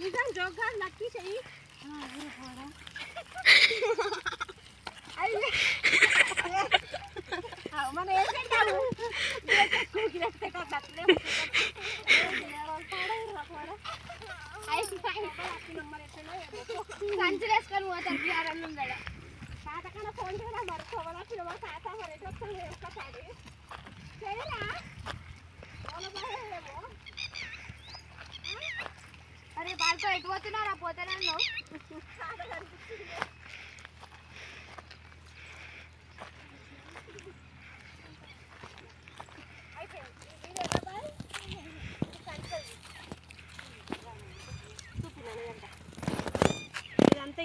నిజం జోగ్గా లక్కి చెయ్యి మనం ఏం పెట్టాము కంచులు వేసుకొని పోతారు బీఆర్ఎల్ ఉందా తాతకన్నా ఫోన్ చేయరా మరి? పొగలొచ్చిన తాత మరి ఎటు వస్తుంది ఒక్కసారి చేయరా? అరే వాళ్ళతో ఎటు పోతున్నారా? పోతానన్నావు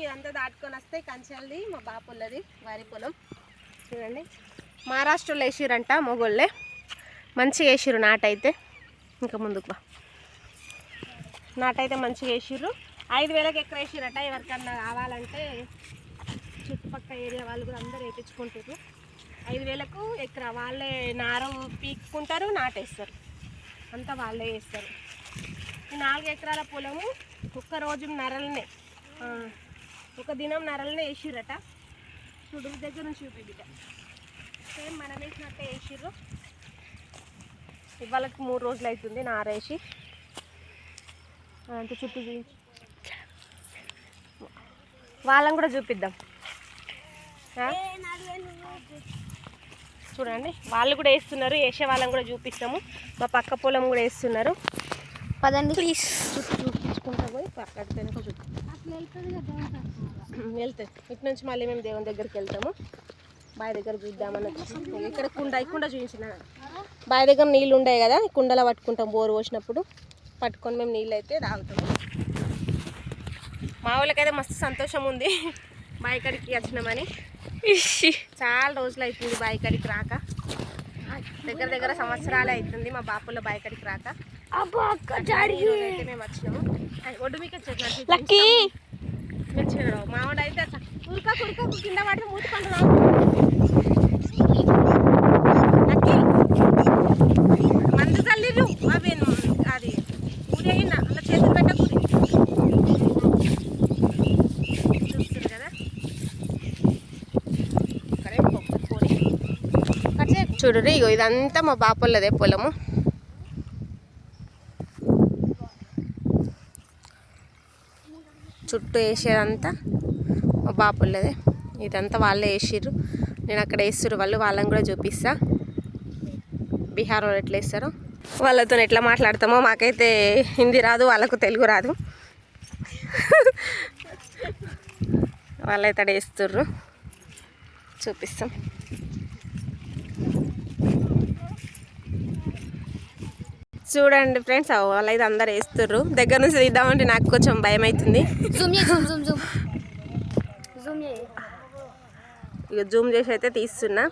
ఇదంతా ఇదంతా దాటుకొని వస్తే కంచెల్ది మా బాపుల్లది వరి పొలం. చూడండి. మహారాష్ట్రలో వేసిరంట మొగోళ్ళే. మంచిగా వేసిరు నాటైతే. ఇంకా ముందుకు బా. నాటైతే మంచిగా వేసిర్రు. ఐదు వేలకు ఎక్కడ వేసిరట. ఎవరికన్నా కావాలంటే చుట్టుపక్కల ఏరియా వాళ్ళు కూడా అందరూ వేయించుకుంటారు ఐదు వేలకు ఎక్కడ వాళ్ళే నారు పీక్కుంటారు నాటేస్తారు. అంతా వాళ్ళే వేస్తారు ఈ నాలుగు ఎకరాల పొలము ఒక్క రోజు నరలనే. ఒక దినం నరలనే వేసిర్రట. చూడు దగ్గర నుంచి చూపి బిడ్డ. సేమ్ మనం వేసినట్టే వేసిర్రు. ఇవాళకి మూడు రోజులు అవుతుంది నారేసి అంత చుట్టూ చూపించు వాళ్ళని కూడా చూపిద్దాం? చూడండి వాళ్ళు కూడా వేస్తున్నారు వేసే వాళ్ళని కూడా చూపిస్తాము. మా పక్క పొలం కూడా వేస్తున్నారు. పదండి. ప్లీజ్. చూపించుకుంటా పోయి పక్కకి వెనక చుట్టూ అట్లా వెళ్తుంది కదా వెళ్తే ఇటు నుంచి మళ్ళీ మేము దేవుని దగ్గరికి వెళ్తాము. బావి దగ్గర చూద్దామని ఇక్కడ కుండ ఈ కుండ చూపించిన. బావి దగ్గర నీళ్ళు ఉండే కదా కుండలో పట్టుకుంటాం బోరు పోసినప్పుడు. పట్టుకొని మేము నీళ్ళు అయితే తాగుతాము. మా వాళ్ళకైతే మస్తు సంతోషం ఉంది. బావి కాడికి వచ్చినామని. చాలా రోజులు అవుతుంది బావి కాడికి రాక. దగ్గర దగ్గర సంవత్సరాలు అవుతుంది మా బాపుల బావి కాడికి రాక. లక్కీ. కురుక కురుక కింద పడితే మూతి పండు లక్కీ. మందు చల్లిరు అవి అది ఊరేగిన అలా చేతులు పెట్టకూరి కదా. చూడుర్రి ఇగో ఇదంతా మా బాపొల్లదే పొలము. చుట్టూ వేసేదంతా మా బాపుల్లదే ఇదంతా వాళ్ళే వేసిర్రు. నేను అక్కడ వేస్తుర్రు వాళ్ళు వాళ్ళని కూడా చూపిస్తా. బీహార్ వాళ్ళు ఎట్లా వేస్తారో. వాళ్ళతో ఎట్లా మాట్లాడతామో మాకైతే హిందీ రాదు వాళ్ళకు తెలుగు రాదు. వాళ్ళైతే వేస్తుర్రు. చూపిస్తాం. చూడండి ఫ్రెండ్స్ వాళ్ళైతే అందరు వేస్తుర్రు. దగ్గర నుంచి తీద్దామంటే నాకు కొంచెం భయం అవుతుంది ఇక జూమ్ చేసి అయితే తీస్తున్నా.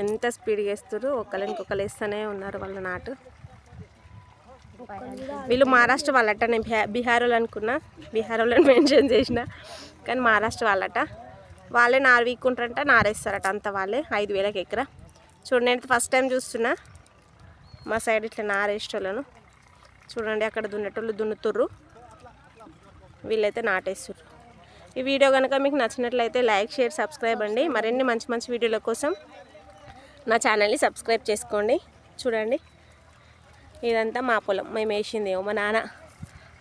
ఎంత స్పీడ్గా వేస్తారు ఒకళ్ళు ఇంకొకరు వేస్తూనే ఉన్నారు వాళ్ళ నాటు. వీళ్ళు మహారాష్ట్ర వాళ్ళట నేను బిహా- బీహార్ వాళ్ళు అనుకున్నా. బీహార్ వాళ్ళని మెన్షన్ చేసిన. కానీ మహారాష్ట్ర వాళ్ళట. వాళ్ళే నారు వీక్కుంటారంట నారేస్తారట అంత వాళ్ళే. ఐదు వేలకు ఎకరా. చూడండి ఫస్ట్ టైం చూస్తున్నా. మా సైడ్ ఇట్లా నారేసేటోళ్ళను. చూడండి అక్కడ దున్నేటోళ్ళు దున్నుతుర్రు. వీళ్ళైతే నాటేస్తుర్రు. ఈ వీడియో కనుక మీకు నచ్చినట్లయితే లైక్ షేర్ సబ్స్క్రైబ్ అండి. మరిన్ని మంచి మంచి వీడియోల కోసం నా ఛానల్ని సబ్స్క్రైబ్ చేసుకోండి. చూడండి. ఇదంతా మా పొలం. మేము వేసింది మా నాన్న.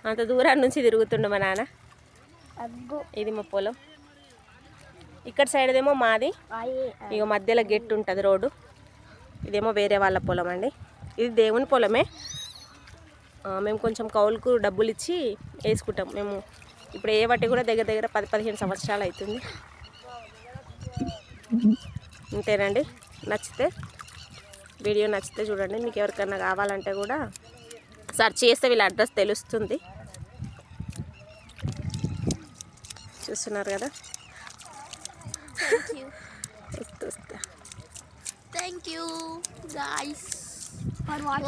అంత దూరం నుంచి తిరుగుతుండు మా నాన్న. ఇది మా పొలం. ఇక్కడ సైడ్దేమో మాది. ఇక మధ్యలో గెట్టు ఉంటుంది రోడ్డు. ఇదేమో వేరే వాళ్ళ పొలం అండి. ఇది దేవుని పొలమే. మేము కొంచెం కౌలుకు డబ్బులు ఇచ్చి వేసుకుంటాం. మేము ఇప్పుడు ఏ వాటి కూడా దగ్గర దగ్గర పది పదిహేను సంవత్సరాలు అవుతుంది. అంతేనండి నచ్చితే వీడియో నచ్చితే చూడండి. మీకు ఎవరికైనా కావాలంటే కూడా సెర్చ్ చేస్తే వీళ్ళ అడ్రస్ తెలుస్తుంది. చూస్తున్నారు కదా? Thank you guys Like